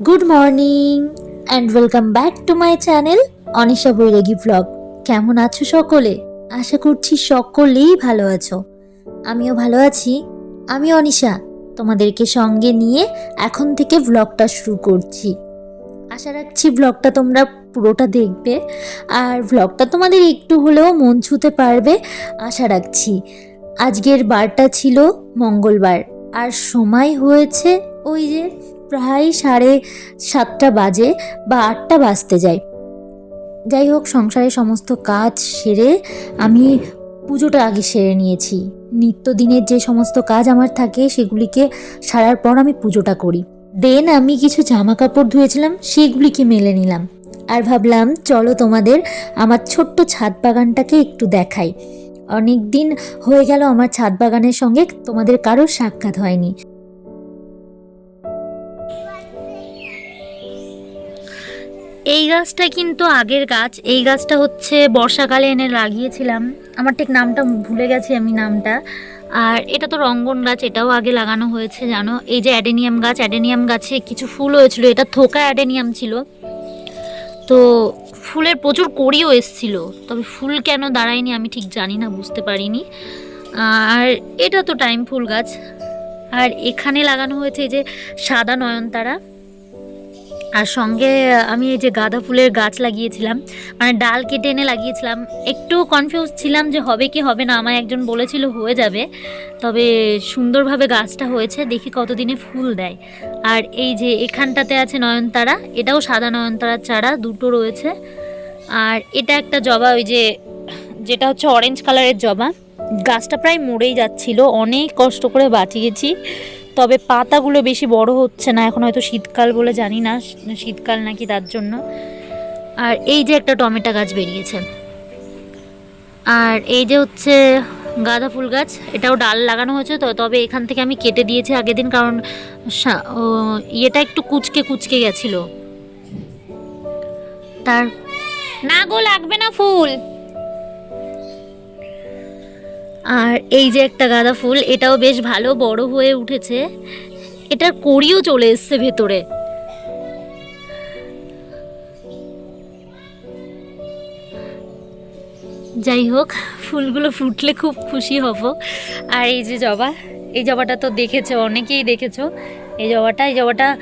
Morning and welcome back to my channel Anisha Bairagi vlog কেমন আছো সকলে? আশা করছি সকলেই ভালো আছো। আমিও ভালো আছি। আমি অনিশা, তোমাদেরকে সঙ্গে নিয়ে এখন থেকে ভ্লগটা শুরু করছি। আশা রাখছি ভ্লগটা তোমরা পুরোটা দেখবে। আর ভ্লগটা তোমাদের একটু হলেও মন ছুতে পারবে, আশা রাখছি। আজকের বারটা ছিল মঙ্গলবার। আর সময় হয়েছে ওই যে প্রায় সাড়ে সাতটা বাজে বা আটটা বাজতে যায়। যাই হোক, সংসারের সমস্ত কাজ সেরে আমি পুজোটা আগে সেরে নিয়েছি। নিত্যদিনের যে সমস্ত কাজ আমার থাকে, সেগুলিকে সারার পর আমি পুজোটা করি। দেন আমি কিছু জামা কাপড় ধুয়েছিলাম, সেগুলিকে মেলে নিলাম। আর ভাবলাম, চলো তোমাদের আমার ছোট্ট ছাদ বাগানটাকে একটু দেখাই। অনেক দিন হয়ে গেল আমার ছাদ বাগানের সঙ্গে তোমাদের কারোর সাক্ষাৎ হয়নি। এই গাছটা কিন্তু আগের গাছ। এই গাছটা হচ্ছে বর্ষাকালে এনে লাগিয়েছিলাম। আমার ঠিক নামটা ভুলে গেছি আমি নামটা। আর এটা তো রঙ্গন গাছ, এটাও আগে লাগানো হয়েছে, জানো? এই যে অ্যাডেনিয়াম গাছ, অ্যাডেনিয়াম গাছে কিছু ফুল হয়েছিল। এটা থোকা অ্যাডেনিয়াম ছিল। তো ফুলের প্রচুর কড়িও এসছিল। তবে ফুল কেন দাঁড়ায়নি আমি ঠিক জানি না, বুঝতে পারিনি। আর এটা তো টাইম ফুল গাছ। আর এখানে লাগানো হয়েছে যে সাদা নয়নতারা। আর সঙ্গে আমি এই যে গাঁদা ফুলের গাছ লাগিয়েছিলাম মানে ডাল কেটে এনে লাগিয়েছিলাম, একটু কনফিউজ ছিলাম যে হবে কি হবে না, আমায় একজন বলেছিল হয়ে যাবে, তবে সুন্দরভাবে গাছটা হয়েছে, দেখি কতদিনে ফুল দেয়। আর এই যে এখানটাতে আছে নয়নতারা, এটাও সাদা নয়নতারার চারা, দুটো রয়েছে। আর এটা একটা জবা, ওই যে, যেটা হচ্ছে অরেঞ্জ কালারের জবা। গাছটা প্রায় মরেই যাচ্ছিল, অনেক কষ্ট করে বাঁচিয়েছি। তবে পাতাগুলো বেশি বড় হচ্ছে না, এখন হয়তো শীতকাল বলে জানি না, শীতকাল নাকি তার জন্য। আর এই যে একটা টমেটো গাছ বেরিয়েছে। আর এই যে হচ্ছে গাঁদা ফুল গাছ, এটাও ডাল লাগানো হয়েছে, তো তবে এখান থেকে আমি কেটে দিয়েছি আগের দিন, কারণ ইয়েটা একটু কুচকে কুচকে গেছিল। তার, না গো, লাগবে না ফুল। আর এই যে একটা গাঁদা ফুল, এটাও বেশ ভালো, বড় হয়ে উঠেছে। এটার কড়িও চলে এসছে ভেতরে। যাই হোক, ফুলগুলো ফুটলে খুব খুশি হব। আর এই যে জবা, এই জবাটা তো দেখেছ, অনেকেই দেখেছ। এই জবাটা এই জবাটা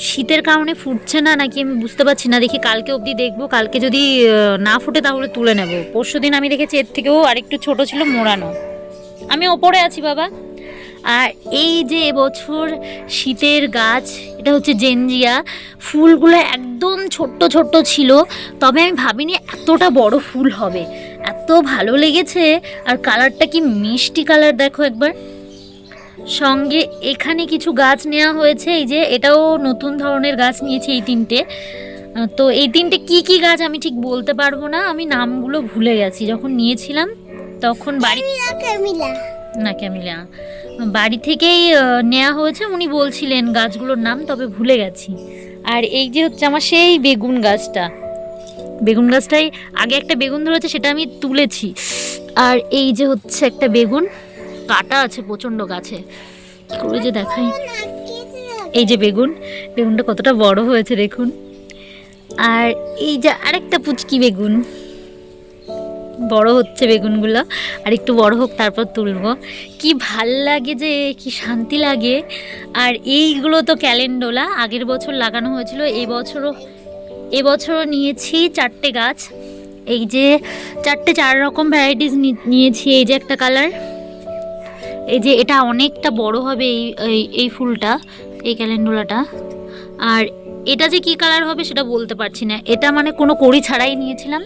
শীতের কারণে ফুটছে না নাকি আমি বুঝতে পারছি না। দেখি কালকে অবধি দেখব। কালকে যদি না ফুটে তাহলে তুলে নেব। পরশু দিন আমি দেখেছি এর থেকেও আরেকটু ছোট ছিল মোড়ানো। আমি ওপরে আছি বাবা। আর এই যে এবছর শীতের গাছ, এটা হচ্ছে জেনজিয়া। ফুলগুলো একদম ছোট্ট ছোট্ট ছিল। তবে আমি ভাবিনি এতটা বড় ফুল হবে। এত ভালো লেগেছে। আর কালারটা কি মিষ্টি কালার দেখো একবার। সঙ্গে এখানে কিছু গাছ নেওয়া হয়েছে। এই যে এটাও নতুন ধরনের গাছ নিয়েছি এই তিনটে। তো এই তিনটে কি কি গাছ আমি ঠিক বলতে পারব না। আমি নামগুলো ভুলে গেছি। যখন নিয়েছিলাম তখন বাড়ি না ক্যামিলা। বাড়ি থেকেই নেওয়া হয়েছে। উনি বলছিলেন গাছগুলোর নাম তবে ভুলে গেছি। আর এই যে হচ্ছে আমার সেই বেগুন গাছটা। বেগুন গাছটাই আগে একটা বেগুন ধরেছে সেটা আমি তুলেছি। আর এই যে হচ্ছে একটা বেগুন। কাটা আছে প্রচণ্ড গাছে। কি করে যে দেখাই? এই যে বেগুন, বেগুনটা কতটা বড় হয়েছে দেখুন। আর এই যে আরেকটা পুচকি বেগুন। বড় হচ্ছে বেগুনগুলো, আর একটু বড় হোক, তারপর তুলবো। কি ভালো লাগে যে, কি শান্তি লাগে। আর এইগুলো তো ক্যালেন্ডোলা, আগের বছর লাগানো হয়েছিল এই বছরও এবছরও নিয়েছি চারটে গাছ। এই যে চারটে চার রকম ভ্যারাইটিস নিয়েছি, এই যে একটা কালার এই যে এটা অনেকটা বড় হবে এই, এই- ফুলটা, এই ক্যালেন্ডুলাটা। আর এটা যে কি কালার হবে সেটা বলতে পারছি না। এটা মানে কোনো কড়ি ছাড়াই নিয়েছিলাম,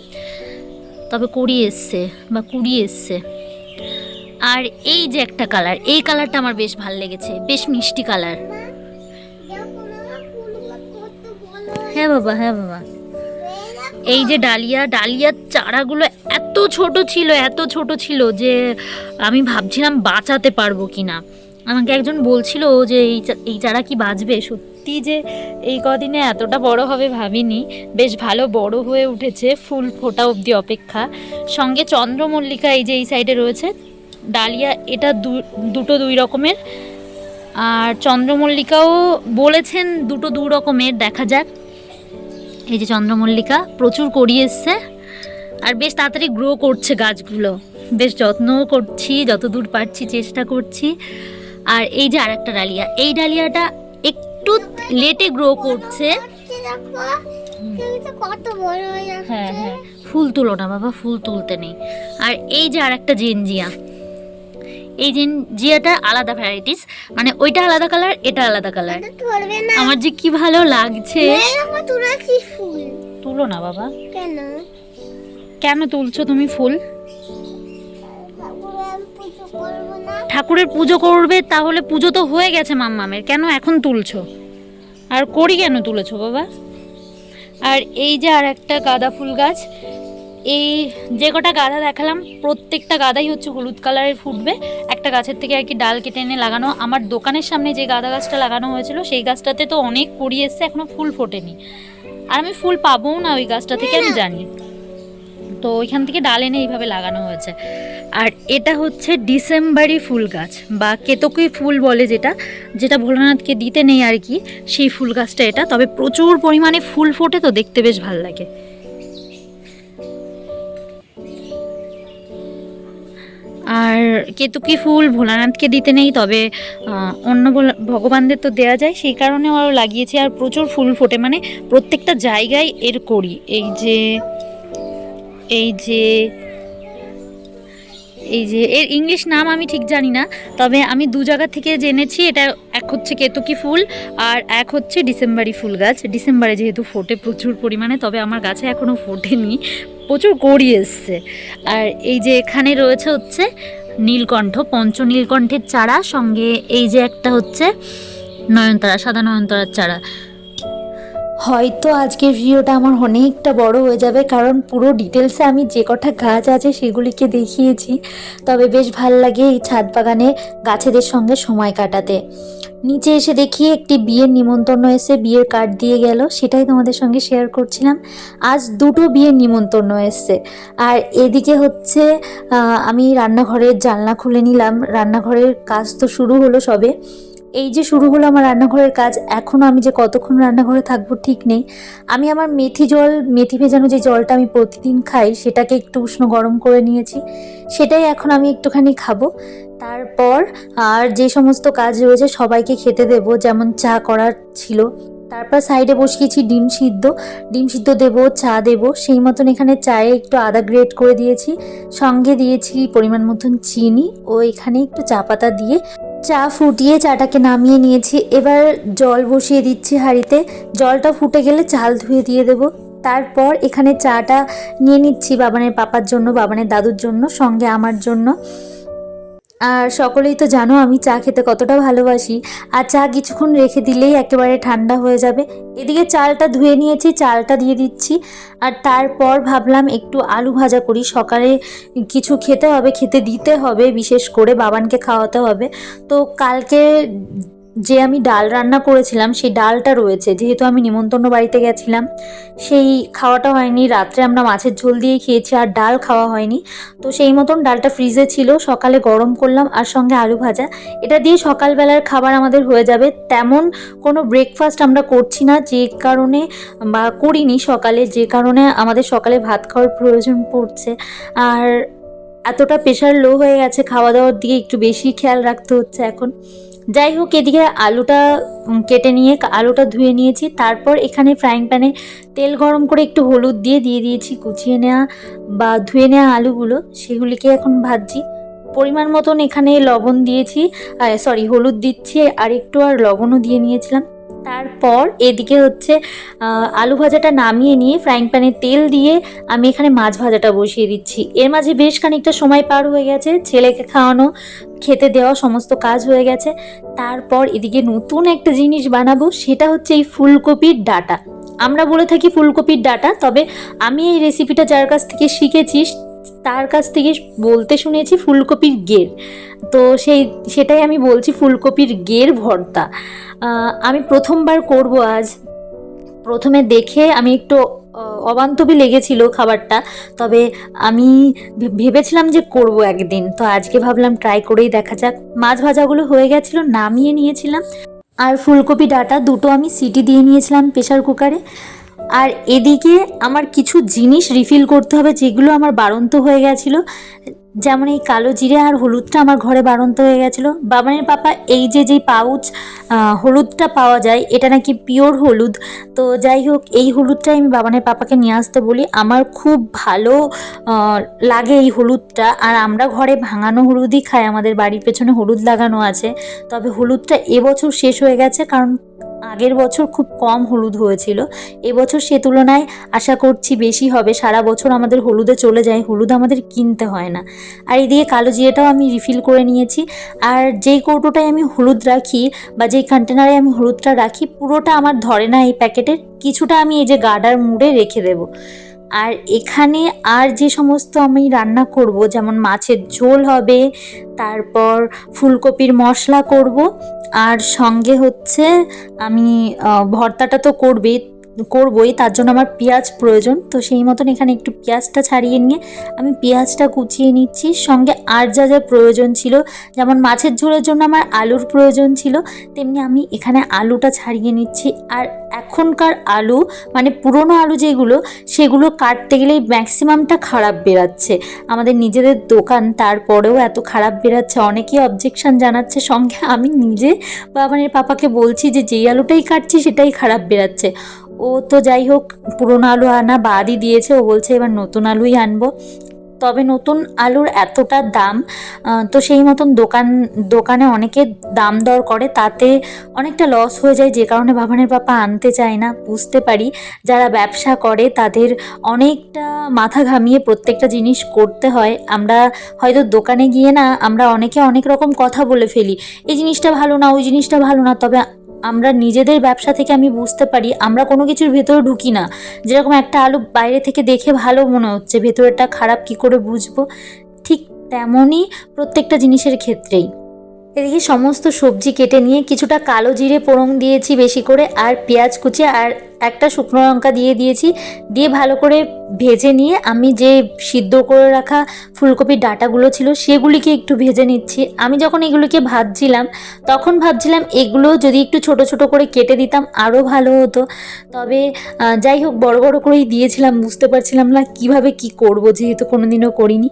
তবে কড়ি এসছে বা কুড়ি এসছে। আর এই যে একটা কালার, এই কালারটা আমার বেশ ভালো লেগেছে, বেশ মিষ্টি কালার। হ্যাঁ বাবা হ্যাঁ বাবা। এই যে ডালিয়া, ডালিয়ার চারাগুলো এত ছোট ছিল, এত ছোট ছিল যে আমি ভাবছিলাম বাঁচাতে পারব কি না আমাকে একজন বলছিল যে, এই এই চারা কি বাঁচবে? সত্যি যে এই কদিনে এতটা বড় হবে ভাবিনি। বেশ ভালো বড় হয়ে উঠেছে ফুল ফোটা অবধি অপেক্ষা। সঙ্গে চন্দ্রমল্লিকা এই যে এই সাইডে রয়েছে, ডালিয়া এটা দুটো দুই রকমের। আর চন্দ্রমল্লিকাও বলেছেন দুটো দু রকমের, দেখা যাক। এই যে চন্দ্রমল্লিকা প্রচুর করি এসছে। আর বেশ তাড়াতাড়ি গ্রো করছে গাছগুলো। বেশ যত্নও করছি, যতদূর পারছি চেষ্টা করছি। আর এই যে আর একটা ডালিয়া, এই ডালিয়াটা একটু লেটে গ্রো করছে। হ্যাঁ হ্যাঁ। ফুল তুলো না বাবা, ফুল তুলতে নেই। আর এই যে আর একটা জেনজিয়া এই জেনজিয়াটা আলাদা ভ্যারাইটিস মানে ওইটা আলাদা কালার এটা আলাদা কালার আমার যে কি ভালো লাগছে। তুলো না বাবা। কেন? কেন তুলছো তুমি ফুল? ঠাকুরের পুজো করবে তাহলে পুজো তো হয়ে গেছে মাম্মামের। কেন এখন তুলছো? আর করি কেন তুলেছো বাবা? আর এই যে আর একটা গাঁদা ফুল গাছ এই যে কটা গাঁদা দেখালাম, প্রত্যেকটা গাঁদাই হচ্ছে হলুদ কালারের ফুটবে। একটা গাছের থেকে আর কি ডাল কেটে এনে লাগানো। আমার দোকানের সামনে যে গাঁদা গাছটা লাগানো হয়েছিল, সেই গাছটাতে তো অনেক কড়ি এসছে এখনও ফুল ফোটেনি। আর আমি ফুল পাবোও না ওই গাছটা থেকে, আমি জানি। তো ওইখান থেকে ডাল এনে এইভাবে লাগানো হয়েছে। আর এটা হচ্ছে ডিসেম্বরি ফুল গাছ, বা কেতকী ফুল বলে যেটা। যেটা ভোলানাথকে দিতে নেই আর কি, সেই ফুল গাছটা এটা। তবে প্রচুর পরিমাণে ফুল ফোটে তো, দেখতে বেশ ভালো লাগে। আর কেতুকি ফুল ভোলানাথকে দিতে নেই, তবে অন্য ভগবানদের তো দেওয়া যায়, সেই কারণে আরও লাগিয়েছি আর প্রচুর ফুল ফোটে মানে প্রত্যেকটা জায়গায় এর করি। এই যে এই যে এই যে, এর ইংলিশ নাম আমি ঠিক জানি না, তবে আমি দু জায়গা থেকে জেনেছি, এটা এক হচ্ছে কেতকী ফুল আর এক হচ্ছে ডিসেম্বরি ফুল গাছ। ডিসেম্বরে যেহেতু ফোটে প্রচুর পরিমাণে, তবে আমার গাছে এখনও ফোটেনি, প্রচুর কড়ি এসছে। আর এই যে এখানে রয়েছে হচ্ছে নীলকণ্ঠ পঞ্চ নীলকণ্ঠের চারা, সঙ্গে এই যে একটা হচ্ছে নয়নতারা, সাদা নয়নতারার চারা। হয়তো আজকের ভিডিওটা আমার অনেকটা বড় হয়ে যাবে, কারণ পুরো ডিটেলসে আমি যে কটা গাছ আছে সেগুলিকে দেখিয়েছি। তবে বেশ ভালো লাগে এই ছাদ বাগানে গাছেদের সঙ্গে সময় কাটাতে। নিচে এসে দেখি একটি বিয়ের নিমন্ত্রণ এসে বিয়ের কার্ড দিয়ে গেল, সেটাই তোমাদের সঙ্গে শেয়ার করছিলাম। আজ দুটো বিয়ের নিমন্ত্রণ এসছে। আর এদিকে হচ্ছে আমি রান্নাঘরের জানলা খুলে নিলাম। রান্নাঘরের কাজ তো শুরু হলো সবে। এই যে শুরু হলো আমার রান্নাঘরের কাজ এখনও আমি যে কতক্ষণ রান্নাঘরে থাকব ঠিক নেই। আমি আমার মেথি জল, মেথি ভেজানো যে জলটা আমি প্রতিদিন খাই, সেটাকে একটু উষ্ণ গরম করে নিয়েছি। সেটাই এখন আমি একটুখানি খাব। তারপর আর যে সমস্ত কাজ রয়েছে সবাইকে খেতে দেব, যেমন চা করার ছিল। তারপর সাইডে বসিয়েছি ডিম সিদ্ধ। ডিম সিদ্ধ দেব, চা দেব, সেই মতন এখানে চায়ে একটু আদা গ্রেট করে দিয়েছি। সঙ্গে দিয়েছি পরিমাণ মতন চিনি ও এখানে একটু চা পাতা দিয়ে চা ফুটিয়ে চাটাকে নামিয়ে নিয়েছি। এবার জল বসিয়ে দিচ্ছি হাঁড়িতে। জলটা ফুটে গেলে চাল ধুয়ে দিয়ে দেব। তারপর এখানে চাটা নিয়ে নিচ্ছি বাবানের পাপার জন্য, বাবানের দাদুর জন্য, সঙ্গে আমার জন্য। আর সকলেই তো জানো আমি চা খেতে কতটা ভালোবাসি। আর চা কিছুক্ষণ রেখে দিলেই একেবারে ঠান্ডা হয়ে যাবে। এদিকে চালটা ধুয়ে নিয়েছি, চালটা দিয়ে দিচ্ছি। আর তারপর ভাবলাম একটু আলু ভাজা করি। সকালে কিছু খেতে হবে, খেতে দিতে হবে, বিশেষ করে বাবানকে খাওয়াতে হবে। তো কালকে যে আমি ডাল রান্না করেছিলাম, সেই ডালটা রয়েছে। যেহেতু আমি নিমন্ত্রণ বাড়িতে গেছিলাম, সেই খাওয়াটা হয়নি। রাত্রে আমরা মাছের ঝোল দিয়ে খেয়েছি আর ডাল খাওয়া হয়নি। তো সেই মতন ডালটা ফ্রিজে ছিল, সকালে গরম করলাম আর সঙ্গে আলু ভাজা। এটা দিয়ে সকালবেলার খাবার আমাদের হয়ে যাবে। তেমন কোনো ব্রেকফাস্ট আমরা করছি না, যে কারণে বা করিনি সকালে, যে কারণে আমাদের সকালে ভাত খাওয়ার প্রয়োজন পড়ছে। আর এতটা প্রেশার লো হয়ে গেছে, খাওয়া দাওয়ার দিকে একটু বেশি খেয়াল রাখতে হচ্ছে এখন। যাই হোক এদিকে আলুটা কেটে নিয়ে, আলুটা ধুয়ে নিয়েছি। তারপর এখানে ফ্রাইং প্যানে তেল গরম করে একটু হলুদ দিয়ে দিয়ে দিয়েছি, কুচিয়ে নেওয়া বা ধুয়ে নেওয়া আলুগুলো। সেগুলিকে এখন ভাজছি। পরিমাণ মতন এখানে লবণ দিয়েছি সরি হলুদ দিচ্ছি, আর একটু আর লবণও দিয়ে নিয়েছিলাম। তারপর এদিকে হচ্ছে আলু ভাজাটা নামিয়ে নিয়ে ফ্রাইং প্যানে তেল দিয়ে আমি এখানে মাছ ভাজাটা বসিয়ে দিচ্ছি। এর মাঝে বেশ খানিকটা সময় পার হয়ে গেছে, ছেলেকে খাওয়ানো, খেতে দেওয়া সমস্ত কাজ হয়ে গেছে। তারপর এদিকে নতুন একটা জিনিস বানাবো, সেটা হচ্ছে এই ফুলকপির ডাটা। আমরা বলে থাকি ফুলকপির ডাটা, তবে আমি এই রেসিপিটা যার কাছ থেকে শিখেছি তার কাছ থেকে বলতে শুনেছি ফুলকপির গের। তো সেই, সেটাই আমি বলছি ফুলকপির গের ভর্তা। আমি প্রথমবার করব আজ। প্রথমে দেখে আমি একটু অবান্তবী লেগেছিল খাবারটা, তবে আমি ভেবেছিলাম যে করব একদিন। তো আজকে ভাবলাম ট্রাই করেই দেখা যাক। মাছ ভাজাগুলো হয়ে গেছিল, নামিয়ে নিয়েছিলাম। আর ফুলকপি ডাটা দুটো আমি সিটি দিয়ে নিয়েছিলাম প্রেশার কুকারে। আর এদিকে আমার কিছু জিনিস রিফিল করতে হবে যেগুলো আমার বাড়ন্ত হয়ে গেছিল। যেমন এই কালো জিরে আর হলুদটা আমার ঘরে বাড়ন্ত হয়ে গেছিল। বাবানের পাপা, এই যে যেই পাউচ হলুদটা পাওয়া যায়, এটা নাকি পিওর হলুদ। তো যাই হোক, এই হলুদটাই আমি বাবানের পাপাকে নিয়ে আসতে বলি। আমার খুব ভালো লাগে এই হলুদটা। আর আমরা ঘরে ভাঙানো হলুদই খাই, আমাদের বাড়ির পেছনে হলুদ লাগানো আছে। তবে হলুদটা এবছর শেষ হয়ে গেছে, কারণ আগের বছর খুব কম হলুদ হয়েছিল। এবছর সে তুলনায় আশা করছি বেশি হবে। সারা বছর আমাদের হলুদে চলে যায়, হলুদ আমাদের কিনতে হয় না। আর এদিকে কালো জিরেটাও আমি রিফিল করে নিয়েছি। আর যেই কৌটোটায় আমি হলুদ রাখি বা যেই কন্টেনারে আমি হলুদটা রাখি, পুরোটা আমার ধরে না এই প্যাকেটের। কিছুটা আমি এই যে গার্ডার মুড়ে রেখে দেবো। আর এখানে আর যে সমস্ত আমি রান্না করব, যেমন মাছের ঝোল হবে, তারপর ফুলকপির মশলা করব, আর সঙ্গে হচ্ছে আমি ভর্তাটা তো করবেই করবই, তার জন্য আমার পেঁয়াজ প্রয়োজন। তো সেই মতন এখানে একটু পেঁয়াজটা ছাড়িয়ে নিয়ে আমি পেঁয়াজটা কুচিয়ে নিচ্ছি। সঙ্গে আর যা যা প্রয়োজন ছিল, যেমন মাছের ঝোলের জন্য আমার আলুর প্রয়োজন ছিল, তেমনি আমি এখানে আলুটা ছাড়িয়ে নিচ্ছি। আর এখনকার আলু মানে পুরনো আলু যেগুলো, সেগুলো কাটতে গেলে ম্যাক্সিমামটা খারাপ বেরাচ্ছে। আমাদের নিজেদের দোকান, তারপরেও এত খারাপ বেরাচ্ছে অনেকেই অবজেকশন জানাচ্ছে। সঙ্গে আমি নিজে বাবানের পাপাকে বলছি যে, যেই আলুটাই কাটছি, সেটাই খারাপ বেরাচ্ছে। ও তো যাই হোক, পুরোনো আলু আনা বাদই দিয়েছে। ও বলছে, এবার নতুন আলুই আনব। তবে নতুন আলুর এতটা দাম তো সেই মতন দোকান, দোকানে অনেকে দাম দর করে, তাতে অনেকটা লস হয়ে যায়। যে কারণে বাবানের পাপা আনতে চায় না, বুঝতে পারি। যারা ব্যবসা করে, তাদের অনেকটা মাথা ঘামিয়ে প্রত্যেকটা জিনিস করতে হয়। আমরা হয়তো দোকানে গিয়ে না, আমরা অনেকে অনেক রকম কথা বলে ফেলি। এই জিনিসটা ভালো না, ওই জিনিসটা ভালো না। তবে আমরা নিজেদের ব্যবসা থেকে আমি বুঝতে পারি, আমরা কোনো কিছুর ভেতরে ঢুকি না। যেরকম একটা আলু বাইরে থেকে দেখে ভালো মনে হচ্ছে ভেতরেটা খারাপ কি করে বুঝব? ঠিক তেমনই প্রত্যেকটা জিনিসের ক্ষেত্রেই। এদিকে সমস্ত সবজি কেটে নিয়ে কিছুটা কালো জিরে পোড়ং দিয়েছি বেশি করে, আর পেঁয়াজ কুচি আর একটা শুকনো লঙ্কা দিয়ে দিয়েছি। দিয়ে ভালো করে ভেজে নিয়ে আমি যে সিদ্ধ করে রাখা ফুলকপির ডাটাগুলো ছিল সেগুলিকে একটু ভেজে নিচ্ছি। আমি যখন এগুলিকে ভাজছিলাম, তখন ভাবছিলাম এগুলো যদি একটু ছোট ছোট করে কেটে দিতাম আরও ভালো হতো। তবে যাই হোক, বড় বড় করেই দিয়েছিলাম, বুঝতে পারছিলাম না কীভাবে কি করব, যেহেতু কোনোদিনও করিনি।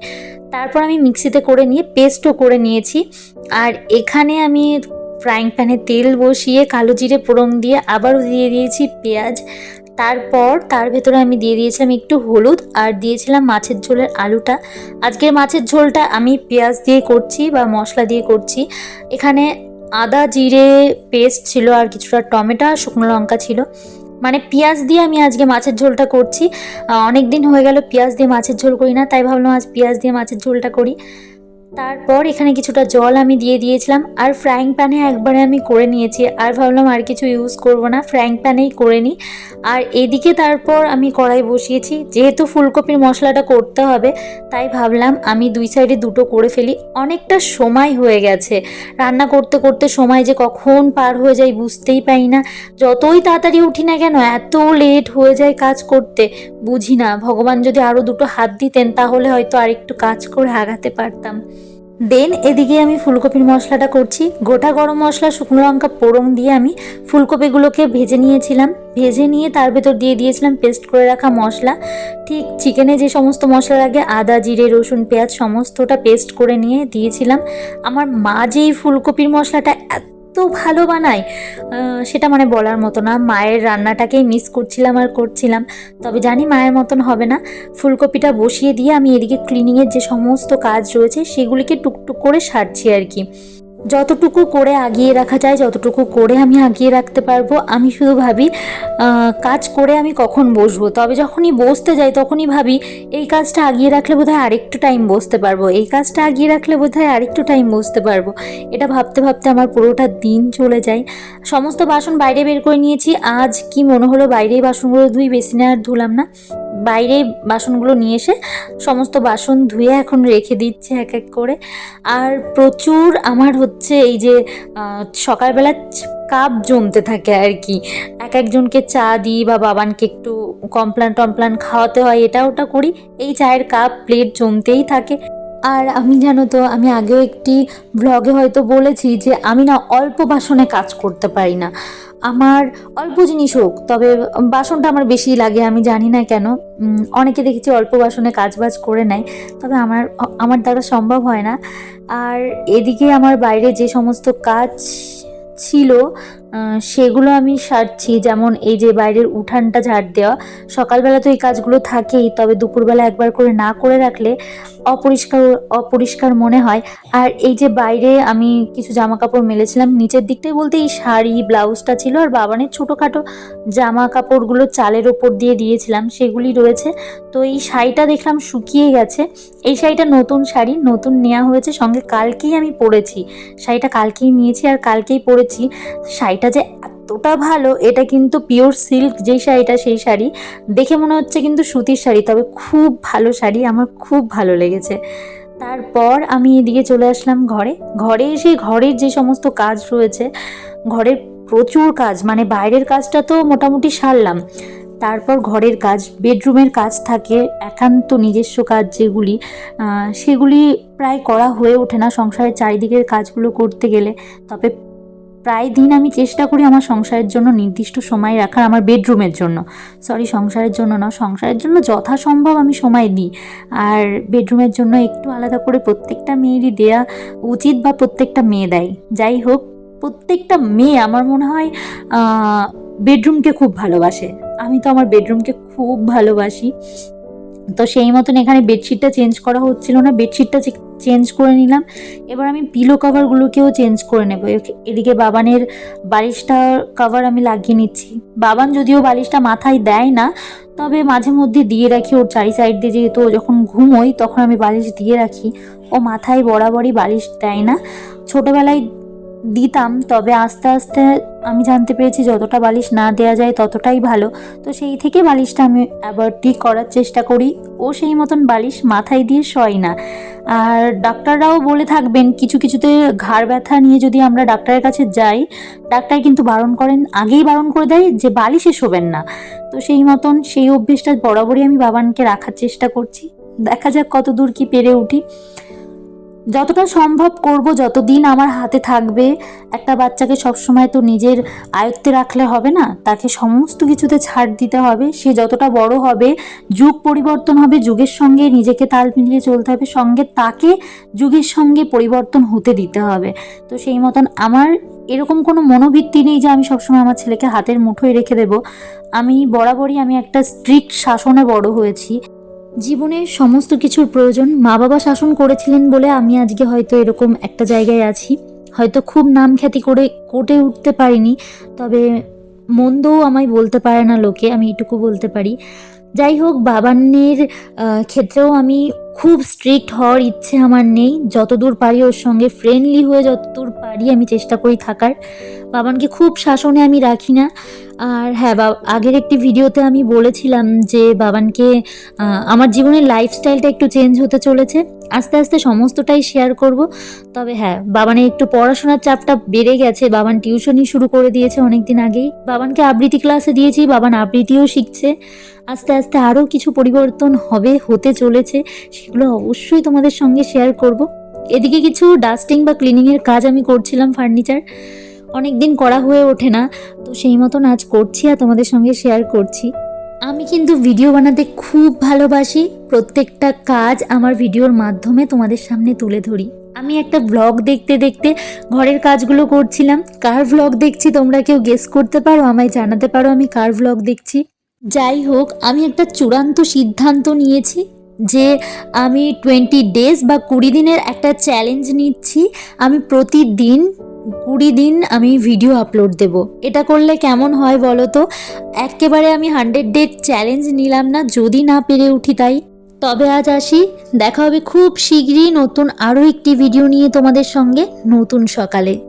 তারপর আমি মিক্সিতে করে নিয়ে পেস্টও করে নিয়েছি। আর এখানে আমি ফ্রাইং প্যানে তেল বসিয়ে, কালো জিরে ফোড়ন দিয়ে আবারও দিয়ে দিয়েছি পেঁয়াজ। তারপর তার ভেতরে আমি দিয়ে দিয়েছিলাম একটু হলুদ আর দিয়েছিলাম মাছের ঝোলের আলুটা। আজকের মাছের ঝোলটা আমি পেঁয়াজ দিয়ে করছি বা মশলা দিয়ে করছি। এখানে আদা, জিরে পেস্ট ছিল আর কিছুটা টমেটো শুকনো লঙ্কা ছিল। মানে পেঁয়াজ দিয়ে আমি আজকে মাছের ঝোলটা করছি। অনেক দিন হয়ে গেল পেঁয়াজ দিয়ে মাছের ঝোল করি না, তাই ভাবলাম আজ পেঁয়াজ দিয়ে মাছের ঝোলটা করি। তারপর এখানে কিছুটা জল আমি দিয়ে দিয়েছিলাম, আর ফ্রাইং প্যানে একবারে আমি করে নিয়েছি, আর ভাবলাম আর কিছু ইউজ করব না ফ্রাইং প্যানেই করে নিই আর এদিকে তারপর আমি কড়াই বসিয়েছি, যেহেতু ফুলকপির মশলাটা করতে হবে, তাই ভাবলাম আমি দুই সাইডে দুটো করে ফেলি। অনেকটা সময় হয়ে গেছে, রান্না করতে করতে সময় যে কখন পার হয়ে যায় বুঝতেই পাই না। যতই তাড়াতাড়ি উঠি না কেন, এত লেট হয়ে যায় কাজ করতে, বুঝি না। ভগবান যদি আরও দুটো হাত দিতেন, তাহলে হয়তো আরেকটু কাজ করে আগাতে পারতাম। দেন এদিকে আমি ফুলকপির মশলাটা করছি। গোটা গরম মশলা, শুকনো লঙ্কা পোড়ং দিয়ে আমি ফুলকপিগুলোকে ভেজে নিয়েছিলাম। ভেজে নিয়ে তার ভেতর দিয়ে দিয়েছিলাম পেস্ট করে রাখা মশলা। ঠিক চিকেনে যে সমস্ত মশলা লাগে, আদা, জিরে, রসুন, পেঁয়াজ, সমস্তটা পেস্ট করে নিয়ে দিয়েছিলাম। আমার মা যেই ফুলকপির মশলাটা এত ভালো বানায়। সেটা মানে বলার মতো না। মায়ের রান্নাটাকেই মিস করছিলাম আর করছিলাম। তবে জানি মায়ের মতন হবে না। ফুলকপিটা বসিয়ে দিয়ে আমি এদিকে ক্লিনিংয়ের যে সমস্ত কাজ রয়েছে, সেগুলিকে টুকটুক করে সারছি আর কি। যতটুকু করে আগিয়ে রাখা যায়, যতটুকু করে আমি আগিয়ে রাখতে পারব, আমি শুধু ভাবি কাজ করে আমি কখন বসবো। তবে যখনই বসতে যাই, তখনই ভাবি, এই কাজটা আগিয়ে রাখলে বোধহয় আরেকটু টাইম বসতে পারব। এই কাজটা আগিয়ে রাখলে বোধহয় আরেকটু টাইম বসতে পারব। এটা ভাবতে ভাবতে আমার পুরোটা দিন চলে যায়। সমস্ত বাসন বাইরে বের করে নিয়েছি। আজ কি মনে হলো বাইরেই বাসনগুলো ধুই বেসিনে আর ধুলাম না। বাইরে বাসনগুলো নিয়ে এসে সমস্ত বাসন ধুয়ে এখন রেখে দিচ্ছে এক এক করে। আর প্রচুর আমার হচ্ছে এই যে সকালবেলা কাপ জমতে থাকে আর কি। এক একজনকে চা দিই বা বাবানকে একটু কমপ্লান টমপ্লান খাওয়াতে হয়, এটা ওটা করি। এই চায়ের কাপ, প্লেট জমতেই থাকে। আর আমি জানো তো, আমি আগেও একটি ব্লগে হয়তো বলেছি যে আমি না অল্প বাসনে কাজ করতে পারি না। আমার অল্প জিনিস হোক, তবে বাসনটা আমার বেশি লাগে, আমি জানি না কেন। অনেকে দেখেছি অল্প বাসনে কাজ বাজ করে নেয়, তবে আমার আমার দ্বারা সম্ভব হয় না। আর এদিকে আমার বাইরে যে সমস্ত কাজ ছিল সেগুলো আমি সারছি। যেমন এই যে বাইরের উঠানটা ঝাড় দেওয়া, সকালবেলা তো এই কাজগুলো থাকেই, তবে দুপুরবেলা একবার করে না করে রাখলে অপরিষ্কার অপরিষ্কার মনে হয়। আর এই যে বাইরে আমি কিছু জামা কাপড় মেলেছিলাম, নিচের দিকটাই বলতে এই শাড়ি, ব্লাউজটা ছিল, আর বাবানের ছোটোখাটো জামা কাপড়গুলো চালের ওপর দিয়ে দিয়েছিলাম, সেগুলি রয়েছে। তো এই শাড়িটা দেখলাম শুকিয়ে গেছে। এই শাড়িটা নতুন শাড়ি, নতুন নেওয়া হয়েছে, সঙ্গে কালকেই আমি পরেছি। শাড়িটা কালকেই নিয়েছি, আর কালকেই পরেছি। শাড়িটা যে এতটা ভালো, এটা কিন্তু পিওর সিল্ক যেই শাড়িটা, সেই শাড়ি দেখে মনে হচ্ছে কিন্তু সুতির শাড়ি, তবে খুব ভালো শাড়ি, আমার খুব ভালো লেগেছে। তারপর আমি এদিকে চলে আসলাম ঘরে। ঘরে এসে ঘরের যে সমস্ত কাজ রয়েছে, ঘরের প্রচুর কাজ মানে বাইরের কাজটা তো মোটামুটি সারলাম। তারপর ঘরের কাজ বেডরুমের কাজ থাকে, একান্ত নিজস্ব কাজ যেগুলি সেগুলি প্রায় করা হয়ে ওঠে না সংসারের চারিদিকের কাজগুলো করতে গেলে। তবে প্রায় দিন আমি চেষ্টা করি আমার সংসারের জন্য নির্দিষ্ট সময় রাখার আমার বেডরুমের জন্য। সরি সংসারের জন্য না, সংসারের জন্য যথাসম্ভব আমি সময় দিই। আর বেডরুমের জন্য একটু আলাদা করে প্রত্যেকটা মেয়েরই দেয়া উচিত বা প্রত্যেকটা মেয়ে দেয়। যাই হোক, প্রত্যেকটা মেয়ে আমার মনে হয় বেডরুমকে খুব ভালোবাসে। আমি তো আমার বেডরুমকে খুব ভালোবাসি। তো সেই মতন এখানে বেডশিটটা চেঞ্জ করা হচ্ছিল না। বেডশিটটা চেঞ্জ করে নিলাম। এবার আমি পিলো কভারগুলোকেও চেঞ্জ করে নেব। এদিকে বাবানের বালিশটা কভার আমি লাগিয়ে নিচ্ছি। বাবান যদিও বালিশটা মাথায় দেয় না, তবে মাঝে মধ্যে দিয়ে রাখি ওর চারি সাইড দিয়ে। যেহেতু যখন ঘুমোই তখন আমি বালিশ দিয়ে রাখি। ও মাথায় বরাবরই বালিশ দেয় না। ছোটোবেলায় দিতাম, তবে আস্তে আস্তে আমি জানতে পেরেছি যতটা বালিশ না দেওয়া যায় ততটাই ভালো। তো সেই থেকে বালিশটা আমি অ্যাভয়েডই করার চেষ্টা করি। ও সেই মতন বালিশ মাথায় দিয়ে শয় না। আর ডাক্তাররাও বলে থাকবেন, কিছু কিছুতে ঘাড় ব্যথা নিয়ে যদি আমরা ডাক্তারের কাছে যাই, ডাক্তার কিন্তু বারণ করেন, আগেই বারণ করে দেয় যে বালিশে শোবেন না। তো সেই মতন সেই অভ্যেসটা বরাবরই আমি বাবানকে রাখার চেষ্টা করছি। দেখা যাক কত দূর কি পেরে উঠি। যতটা সম্ভব করব, যতদিন আমার হাতে থাকবে, একটা বাচ্চাকে সবসময় তো নিজের আয়ত্তে রাখলে হবে না, তাকে সমস্ত কিছুতে ছাড় দিতে হবে, সে যতটা বড় হবে, যুগ পরিবর্তন হবে, যুগের সঙ্গে নিজেকে তাল মিলিয়ে চলতে হবে, সঙ্গে তাকে যুগের সঙ্গে পরিবর্তন হতে দিতে হবে। তো সেই মতন আমার এরকম কোনো মনোবৃত্তি নেই যে আমি সবসময় আমার ছেলেকে হাতের মুঠোয় রেখে দেব। আমি, বরাবরই আমি একটা স্ট্রিক্ট শাসনে বড় হয়েছি। জীবনের সমস্ত কিছুর প্রয়োজন মা বাবা শাসন করেছিলেন বলে আমি আজকে হয়তো এরকম একটা জায়গায় আছি। হয়তো খুব নাম খ্যাতি করে কোটে উঠতে পারিনি, তবে মন্দও আমায় বলতে পারে না লোকে, আমি এটুকু বলতে পারি। যাই হোক, বাবান্নের ক্ষেত্রেও আমি খুব স্ট্রিক্ট হওয়ার ইচ্ছে আমার নেই। যতদূর পারি ওর সঙ্গে ফ্রেন্ডলি হয়ে যতদূর পারি আমি চেষ্টা করি থাকার। বাবানকে খুব শাসনে আমি রাখি না। আর হ্যাঁ বা, আগের একটি ভিডিওতে আমি বলেছিলাম যে বাবানকে আমার জীবনের লাইফস্টাইলটা একটু চেঞ্জ হতে চলেছে। আস্তে আস্তে সমস্তটাই শেয়ার করব। তবে হ্যাঁ বাবানের একটু পড়াশোনার চাপটা বেড়ে গেছে। বাবান টিউশনই শুরু করে দিয়েছে অনেক দিন আগেই। বাবানকে আবৃত্তি ক্লাসে দিয়েছি, বাবান আবৃত্তিও শিখছে। আস্তে আস্তে আরও কিছু পরিবর্তন হবে, হতে চলেছে। সেগুলো অবশ্যই তোমাদের সঙ্গে শেয়ার করব। এদিকে কিছু ডাস্টিং বা ক্লিনিংয়ের কাজ আমি করছিলাম ফার্নিচার অনেক দিন করা হয়ে ওঠে না, তো সেই মতন আজ করছি আর তোমাদের সঙ্গে শেয়ার করছি। আমি কিন্তু ভিডিও বানাতে খুব ভালোবাসি। প্রত্যেকটা কাজ আমার ভিডিওর মাধ্যমে তোমাদের সামনে তুলে ধরি। আমি একটা ব্লগ দেখতে দেখতে ঘরের কাজগুলো করছিলাম। কার ব্লগ দেখছি তোমরা কেউ গেস করতে পারো, আমায় জানাতে পারো আমি কার ব্লগ দেখছি। যাই হোক, আমি একটা চূড়ান্ত সিদ্ধান্ত নিয়েছি। যে আমি টোয়েন্টি ডেজ বা কুড়ি দিনের একটা চ্যালেঞ্জ নিচ্ছি, আমি প্রতিদিন কুড়ি দিন আমি ভিডিও আপলোড দেব। এটা করলে কেমন হয় বলো তো? একেবারে আমি হান্ড্রেড ডেট চ্যালেঞ্জ নিলাম না, যদি না পেরে উঠি তাই। তবে আজ আসি, দেখা হবে খুব শীঘ্রই নতুন আরও একটি ভিডিও নিয়ে তোমাদের সঙ্গে, নতুন সকালে।